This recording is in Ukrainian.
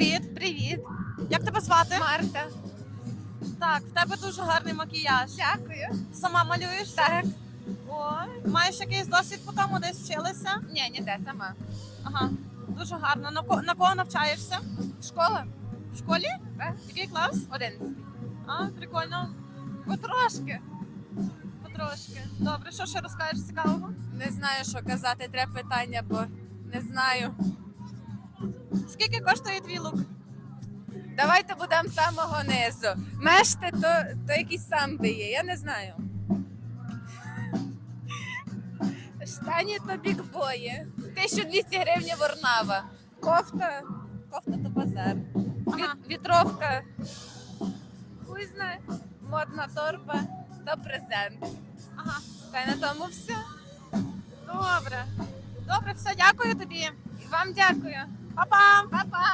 Привіт! Привіт, Як тебе звати? Марта. Так, в тебе дуже гарний макіяж. Дякую. Сама малюєш? Так. Ой, маєш якийсь досвід по тому, десь вчилася? Ні, ніде сама. Ага, дуже гарно. На, ко- на кого навчаєшся? Школа? В школі? Так. Який клас? Одинадцятий. А, прикольно. Потрошки. Потрошки. Добре, що ще розкажеш цікавого? Не знаю, що казати. Треба питання, бо не знаю. Скільки коштує твій лук? Давайте будемо з самого низу. Мешти то, то якісь самби є, я не знаю. Штані то бікбої. 1200 гривень ворнава. Кофта. Кофта то базар. Ага. Вітровка. Хуй знає. Модна торба то презент. Ага, Та й на тому все. добре. Добре, все, дякую тобі. Вам дякую. Па-па! Па-па!